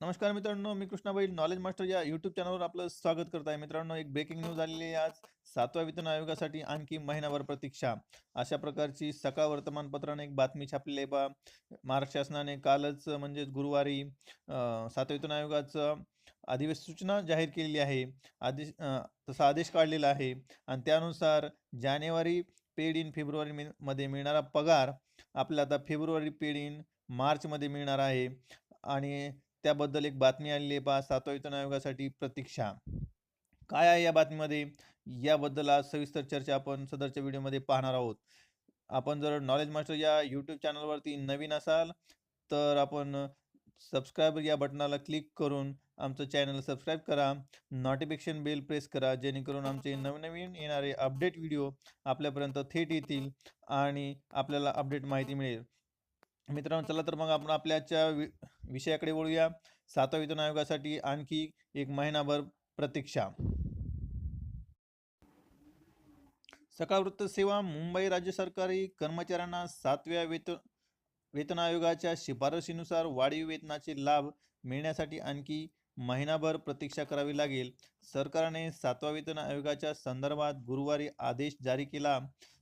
नमस्कार मित्रांनो मी कृष्णाबाई नॉलेज मास्टर या यूट्यूब चॅनलवर आपलं स्वागत करत आहे. मित्रांनो एक ब्रेकिंग न्यूज आलेली आहे आज. सातव्या वेतन आयोगासाठी आणखी महिनाभर प्रतीक्षा. अशा प्रकारची सकाळ वर्तमानपत्राने एक बातमी छापलेली आहे बा महाराष्ट्र शासनाने कालच म्हणजेच गुरुवारी सातव्या वेतन आयोगाचं अधिसूचना जाहीर केलेली आहे. आदेश तसा आदेश काढलेला आहे. आणि त्यानुसार जानेवारी पेड इन फेब्रुवारी मध्ये मिळणारा पगार आपल्याला आता फेब्रुवारी पेड इन मार्चमध्ये मिळणार आहे. आणि त्याबद्दल एक बातमी आलेली आहे पहा सातवा वेतन आयोगासाठी प्रतीक्षा. काय आहे या बातमीमध्ये? याबद्दल आज सविस्तर चर्चा आपण सदरच्या व्हिडिओमध्ये पाहणार आहोत. आपण जर नॉलेज मास्टर या यूट्यूब चॅनलवरती नवीन असाल तर आपण सबस्क्राईब या बटनाला क्लिक करून आमचं चॅनल सबस्क्राईब करा. नोटिफिकेशन बेल प्रेस करा जेणेकरून आमचे नवनवीन येणारे अपडेट व्हिडिओ आपल्यापर्यंत थेट येतील आणि आपल्याला अपडेट माहिती मिळेल. मित्रांनो चला तर मग आपण आपल्याच्या वि विषयाकडे वळूया. सातवा वेतन आयोगासाठी आणखी एक महिनाभर प्रतीक्षा. सकाळ वृत्त सेवा मुंबई राज्य सरकारी कर्मचाऱ्यांना सातव्या वेतन वेतन आयोगाच्या शिफारशीनुसार वाढीव वेतनाचे लाभ मिळण्यासाठी आणखी महिनाभर प्रतीक्षा करावी लागेल. सरकारने सातवा वेतन आयोगाच्या संदर्भात गुरुवारी आदेश जारी केला.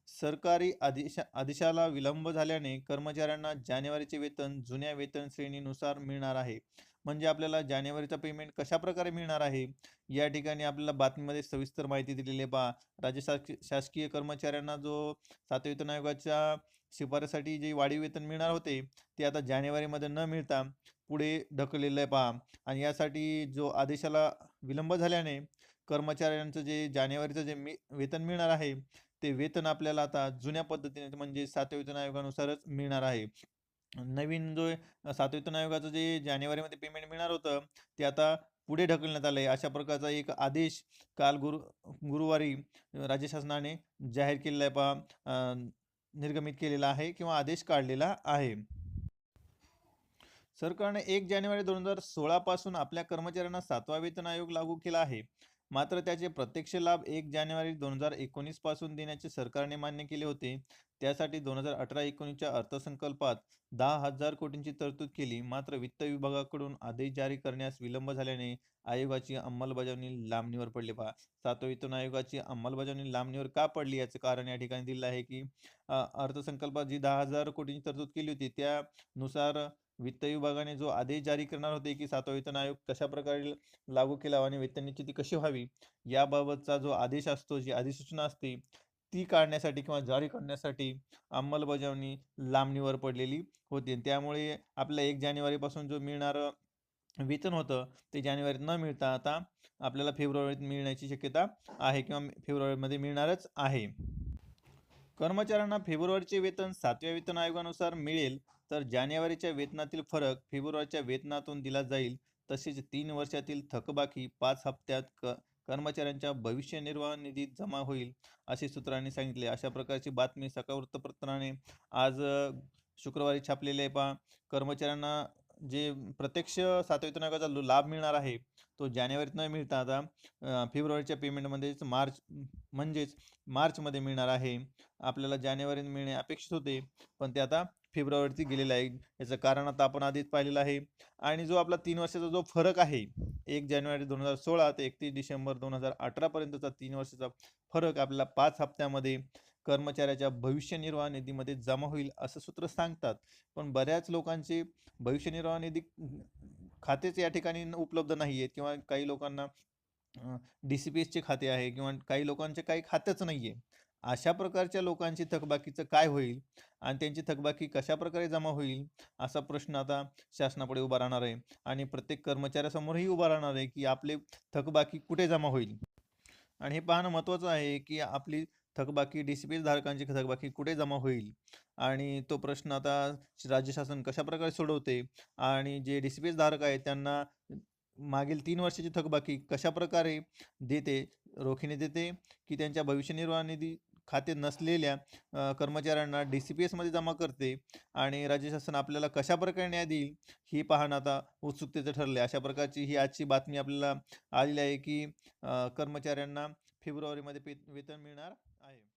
सरकारी आदेशा आदेशाला विलंब झाल्याने कर्मचाऱ्यांना जानेवारीचे वेतन जुन्या वेतन श्रेणीनुसार मिळणार आहे. म्हणजे आपल्याला जानेवारीचा पेमेंट कशा प्रकारे मिळणार आहे? या ठिकाणी आपल्याला बातमीमध्ये सविस्तर माहिती दिलेली आहे पहा. राज्य शासकीय शासकीय कर्मचाऱ्यांना जो सातव्या वेतन आयोगाच्या शिफारसाठी जे वाढीव वेतन मिळणार होते ते आता जानेवारीमध्ये न मिळता पुढे ढकललेलं आहे पहा. आणि यासाठी जो आदेशाला विलंब झाल्याने कर्मचाऱ्यांचं जे जानेवारीचं जे मी वेतन मिळणार आहे ते वेतन आपल्याला आता जुन्या पद्धतीने म्हणजे सातव्या वेतन आयोगानुसारच मिळणार आहे. नवीन जो सातव्या वेतन आयोगाचं जे जानेवारीमध्ये पेमेंट मिळणार होतं ते आता पुढे ढकलण्यात आलं आहे अशा प्रकारचा एक आदेश काल गुरु गुरुवारी राज्य शासनाने जाहीर केलेला आहे पहा अं, निर्गमित केलेला आहे किंवा आदेश काढलेला आहे. सरकारने एक जानेवारी दोन हजार सोळा पासून आपल्या कर्मचाऱ्यांना सातवा वेतन आयोग लागू केला आहे. मात्र त्याचे प्रत्यक्ष लाभ एक जानेवारी दोन हजार एकोणीसपासून देण्याचे सरकारने मान्य केले होते. त्यासाठी दोन हजार अठरा एकोणीसच्या अर्थसंकल्पात दहा हजार कोटींची तरतूद केली. मात्र वित्त विभागाकडून आदेश जारी करण्यास विलंब झाल्याने आयोगाची अंमलबजावणी लांबणीवर पडली. पहा सातवा वेतन आयोगाची अंमलबजावणी लांबणीवर का पडली याचं कारण या ठिकाणी दिलं आहे की अर्थसंकल्पात जी दहा हजार कोटींची तरतूद केली होती त्यानुसार वित्त विभागाने जो आदेश जारी करणार होते की सातवा वेतन आयोग कशा प्रकारे लागू केला आणि वेतन निश्चिती कशी व्हावी याबाबतचा जो आदेश असतो जी अधिसूचना असते ती काढण्यासाठी किंवा जारी करण्यासाठी अंमलबजावणी लांबणीवर पडलेली होती. त्यामुळे आपल्या एक जानेवारीपासून जो मिळणारं वेतन होतं ते जानेवारीत न मिळता आता आपल्याला फेब्रुवारीत मिळण्याची शक्यता आहे किंवा फेब्रुवारीमध्ये मिळणारच आहे. कर्मचाऱ्यांना फेब्रुवारीचे वेतन सातव्या वेतन आयोगानुसार मिळेल तर जानेवारीच्या वेतनातील फरक फेब्रुवारीच्या वेतनातून दिला जाईल. तसेच तीन वर्षातील थकबाकी पाच हप्त्यात क कर्मचाऱ्यांच्या भविष्य निर्वाह निधीत जमा होईल असे सूत्रांनी सांगितले. अशा प्रकारची बातमी सकाळ वृत्तपत्राने आज शुक्रवारी छापलेली आहे पहा. कर्मचाऱ्यांना जे प्रत्यक्ष सातव्या आयोगाचा लाभ मिळणार आहे तो जानेवारीत न मिळता. आता फेब्रुवारीच्या पेमेंटमध्येच मार्च म्हणजेच मार्चमध्ये मिळणार आहे. आपल्याला जानेवारीत मिळणे अपेक्षित होते पण ते आता फेब्रुवारीत गेलेलं आहे. याचं कारण आता आपण आधीच पाहिलेलं आहे. आणि जो आपला तीन वर्षाचा जो फरक आहे एक जानेवारी दोन हजार सोळा ते एकतीस डिसेंबर दोन हजार अठरापर्यंतचा तीन वर्षाचा फरक आपल्याला पाच हप्त्यामध्ये कर्मचाऱ्याच्या भविष्य निर्वाह निधीमध्ये जमा होईल असं सूत्र सांगतात. पण बऱ्याच लोकांचे भविष्य निर्वाह निधी खातेच या ठिकाणी उपलब्ध नाही आहेत किंवा काही लोकांना डी सी पी एसचे खाते आहे किंवा काही लोकांचे काही खातेच नाही आहे अशा प्रकारच्या लोकांची थकबाकीचं काय होईल आणि त्यांची थकबाकी कशा प्रकारे जमा होईल असा प्रश्न आता शासनापुढे उभा राहणार आहे. आणि प्रत्येक कर्मचाऱ्यासमोरही उभा राहणार आहे की आपले थकबाकी कुठे जमा होईल. आणि हे पाहणं महत्त्वाचं आहे की आपली थकबाकी डी सी पी एस धारकांची थकबाकी कुठे जमा होईल? आणि तो प्रश्न आता राज्य शासन कशा प्रकारे सोडवते? आणि जे डी सी पी एस धारक आहेत त्यांना मागील तीन वर्षाची थकबाकी कशा प्रकारे देते? रोखीने देते की त्यांच्या भविष्य निर्वाह निधी खाते नसलेल्या कर्मचाऱ्यांना डी सी पी एसमध्ये जमा करते? आणि राज्य शासन आपल्याला कशा प्रकारे न्याय देईल? ही पाहणं आता उत्सुकतेचं ठरले अशा प्रकारची ही आजची बातमी आपल्याला आलेली आहे की कर्मचाऱ्यांना फेब्रुवारीमध्ये पे वेतन मिळणार आहे